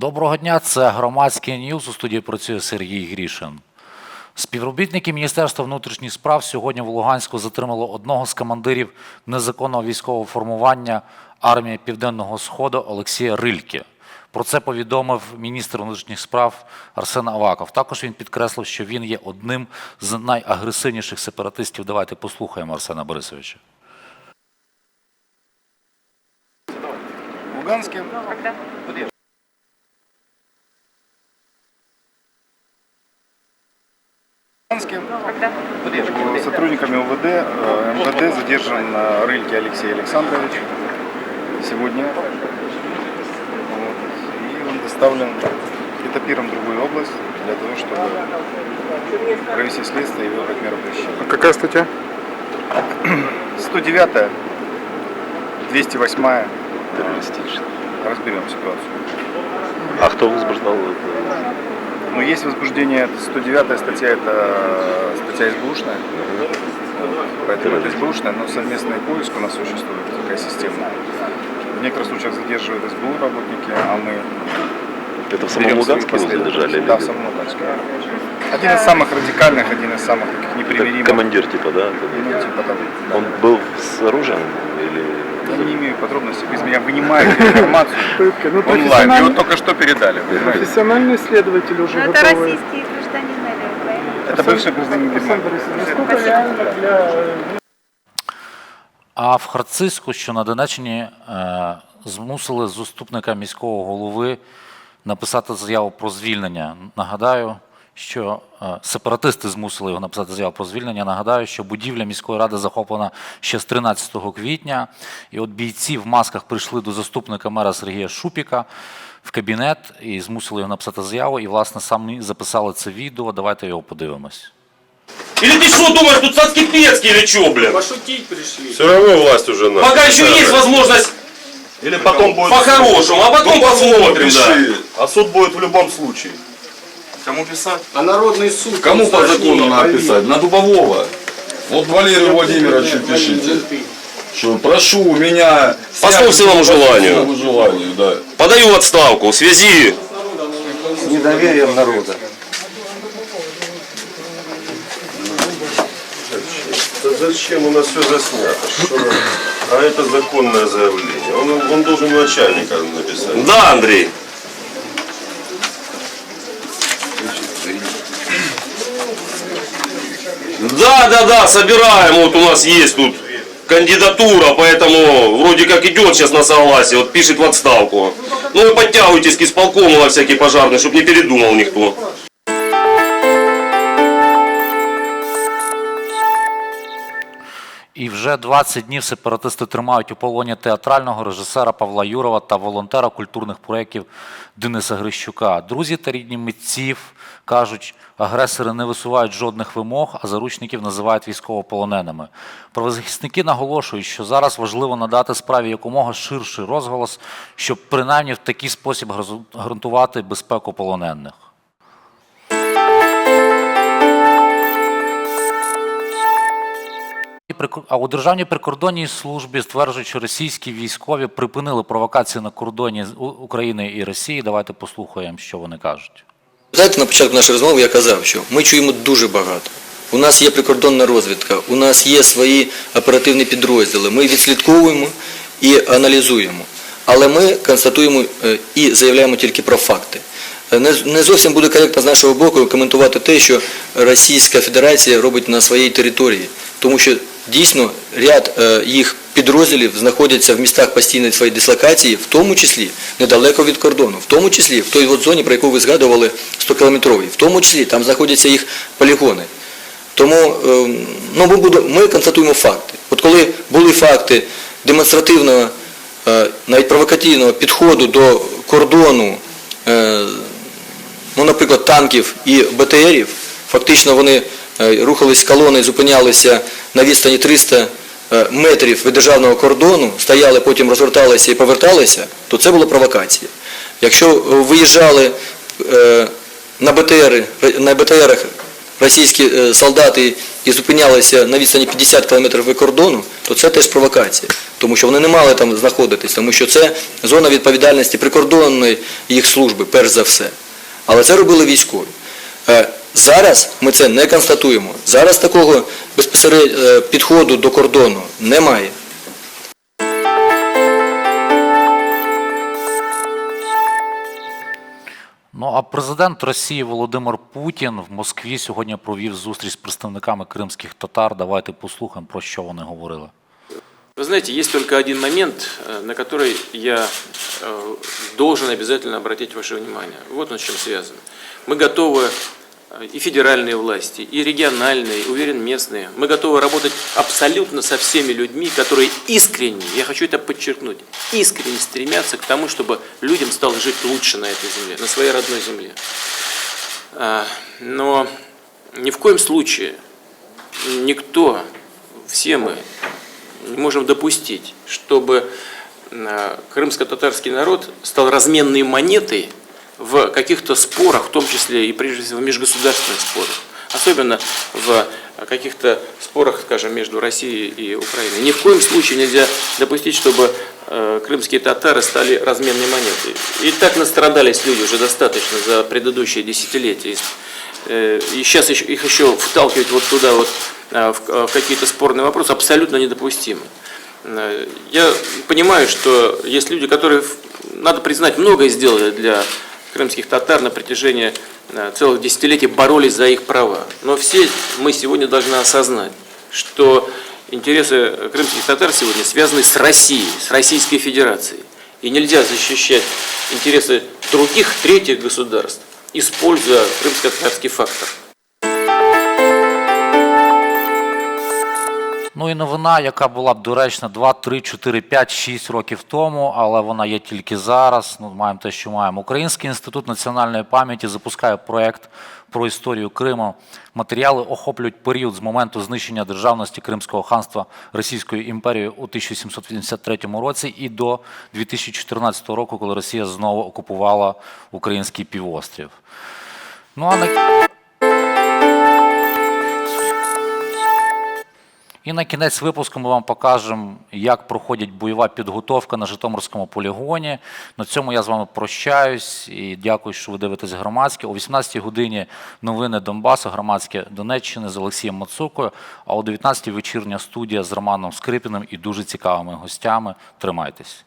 Доброго дня, це громадський ньюз. У студії працює Сергій Грішин. Співробітники Міністерства внутрішніх справ сьогодні в Луганську затримали одного з командирів незаконного військового формування армії Південного Сходу Олексія Рильке. Про це повідомив міністр внутрішніх справ Арсен Аваков. Також він підкреслив, що він є одним з найагресивніших сепаратистів. Давайте послухаємо Арсена Борисовича. Луганске. Когда? Сотрудниками УВД, э, МВД задержан на рынке Алексей Александрович сегодня. Вот. И он доставлен этапиром в другую область для того, чтобы провести следствие и выбрать меру пресечения. Какая статья? 109 208 Террористично. разберем ситуацию. А хто возбуждав? Но есть возбуждение, это 109 статья, это статья СБУшная. Вот. Поэтому это СБУшная, но совместный поиск у нас существует, такая система. В некоторых случаях задерживают СБУ работники, а мы Это в самом Луганске его задержали? Да, в самом Луганске. Один из самых радикальных, один из самых таких Это непримиримых. командир типа, да? Ну, типа того. да. Он был с оружием или... Я не имею подробностей, вы из меня вынимаете информацию Пытка. Ну, онлайн. И профессиональный, вот только что передали, понимаете? профессиональный следователь уже Ну, это готовы. российские гражданины, наверное. Это бывший гражданин Александр Германии. Борисович, насколько реально для э, А в Харцизьку, що на Донеччині, е, змусили заступника міського голови написати заяву про звільнення. Нагадаю, що е, сепаратисти змусили його написати заяву про звільнення. Нагадаю, що будівля міської ради захоплена ще з 13 квітня. І от бійці в масках прийшли до заступника мера Сергія Шупіка в кабінет і змусили його написати заяву. І, власне, самі записали це відео. Давайте його подивимось. Или ты что думаешь, тут цацкий пецкий или что, блин? Пошутить пришли. Все равно власть уже на. Пока еще есть возможность Или потом будет. по-хорошему, а потом Ну, посмотрим, да. А суд будет в любом случае. Кому писать? А народный суд. Кому по закону надо писать? На Дубового. Вот Валерию Владимировичу пишите. Что прошу меня... По собственному по желанию. собственному желанию, да. Подаю отставку в связи С недоверием народа. Да зачем у нас все заснято? Что? А это законное заявление. Он, он должен начальника написать. Да, Андрей. Да, да, да, собираем. Вот у нас есть тут кандидатура, поэтому вроде как идет сейчас на согласие. Вот пишет в отставку. Ну вы подтягивайтесь к исполкому во всякий пожарный, чтобы не передумал никто. І вже 20 днів сепаратисти тримають у полоні театрального режисера Павла Юрова та волонтера культурних проєктів Дениса Грищука. Друзі та рідні митців кажуть, агресори не висувають жодних вимог, а заручників називають військовополоненими. Правозахисники наголошують, що зараз важливо надати справі якомога ширший розголос, щоб принаймні в такий спосіб гарантувати безпеку полонених. А у Державній прикордонній службі стверджують, що російські військові припинили провокації на кордоні України і Росії. Давайте послухаємо, що вони кажуть. Знаєте, на початку нашої розмови я казав, що ми чуємо дуже багато. У нас є прикордонна розвідка, у нас є свої оперативні підрозділи. Ми відслідковуємо і аналізуємо. Але ми констатуємо е, і заявляємо тільки про факти. Е, не зовсім буде коректно з нашого боку коментувати те, що Російська Федерація робить на своїй території, тому що дійсно ряд е, їх підрозділів знаходяться в містах постійної своєї дислокації, в тому числі недалеко від кордону, в тому числі в той зоні, про яку ви згадували, 100-кілометровій, в тому числі там знаходяться їх полігони. Тому ем, ну, ми, будемо, ми констатуємо факти. От коли були факти демонстративного, е, навіть провокаційного підходу до кордону, е, ну, наприклад, танків і БТРів, фактично вони рухались колони, зупинялися на відстані 300 е, метрів від державного кордону, стояли, потім розверталися і поверталися, то це була провокація. Якщо е, виїжджали е, на БТР, на БТРах російські солдати і зупинялися на відстані 50 км від кордону, то це теж провокація. Тому що вони не мали там знаходитись, тому що це зона відповідальності прикордонної їх служби, перш за все. Але це робили військові. Е, Зараз ми це не констатуємо. Зараз такого безпосередньо підходу до кордону немає. Ну а президент Росії Володимир Путін в Москві сьогодні провів зустріч з представниками кримських татар. Давайте послухаємо, про що вони говорили. Вы знаете, есть только один момент, э, на который я э, должен обязательно обратить ваше внимание. Вот он с чем связан. Мы готовы, э, и федеральные власти, и региональные, уверен, местные, мы готовы работать абсолютно со всеми людьми, которые искренне, я хочу это подчеркнуть, искренне стремятся к тому, чтобы людям стало жить лучше на этой земле, на своей родной земле. А, Но ни в коем случае никто, все мы, не можем допустить, чтобы э, крымско-татарский народ стал разменной монетой в каких-то спорах, в том числе и прежде всего в межгосударственных спорах. Особенно в каких-то спорах, скажем, между Россией и Украиной. Ни в коем случае нельзя допустить, чтобы э, крымские татары стали разменной монетой. И так настрадались люди уже достаточно за предыдущие десятилетия. Э, И сейчас их еще вталкивать вот туда вот э, в какие-то спорные вопросы абсолютно недопустимо. Я понимаю, что есть люди, которые, надо признать, многое сделали для крымских татар на протяжении э, целых десятилетий, боролись за их права. Но все мы сегодня должны осознать, что интересы крымских татар сегодня связаны с Россией, с Российской Федерацией. И нельзя защищать интересы других, третьих государств, используя крымско-татарский фактор. Ну і новина, яка була б доречна 2, 3, 4, 5, 6 років тому, але вона є тільки зараз. Ну, маємо те, що маємо. Український інститут національної пам'яті запускає проект про історію Криму. Матеріали охоплюють період з моменту знищення державності Кримського ханства Російською імперією у 1783 році і до 2014 року, коли Росія знову окупувала український півострів. Ну а на І на кінець випуску ми вам покажемо, як проходить бойова підготовка на Житомирському полігоні. На цьому я з вами прощаюсь і дякую, що ви дивитесь громадське. О 18-й годині новини Донбасу, громадське Донеччини з Олексієм Мацукою. А о 19-й вечірня студія з Романом Скрипіним і дуже цікавими гостями. Тримайтесь.